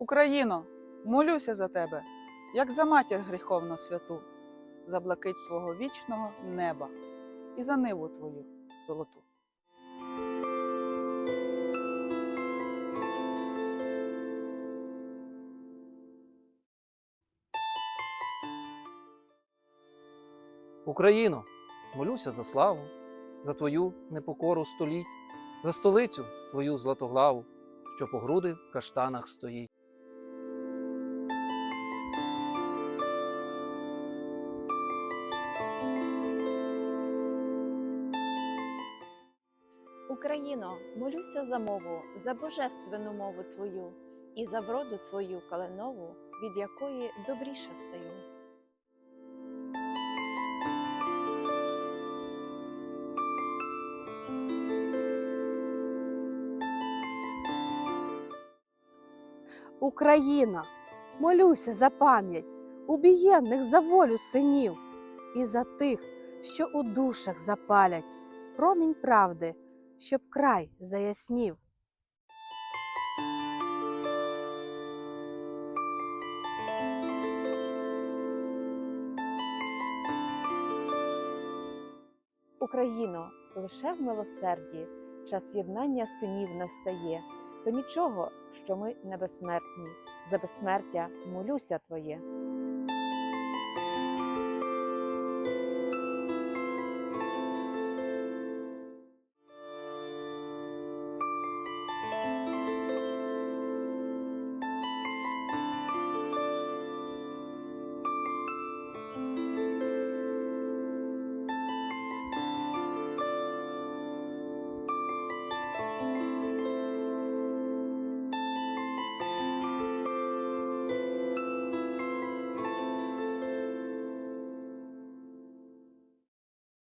Україно, молюся за тебе, як за матір гріховно святу, за блакить твого вічного неба і за ниву твою золоту. Україно, молюся за славу, за твою непокору століть, за столицю твою златоглаву, що по груди в каштанах стоїть. Україно, молюся за мову, за божественну мову Твою і за вроду Твою каленову, від якої добріша стаю. Україна, молюся за пам'ять убієнних за волю синів і за тих, що у душах запалять промінь правди, щоб край заяснів. Україно, лише в милосерді час єднання синів настає, то нічого, що ми не безсмертні, за безсмертя молюся Твоє.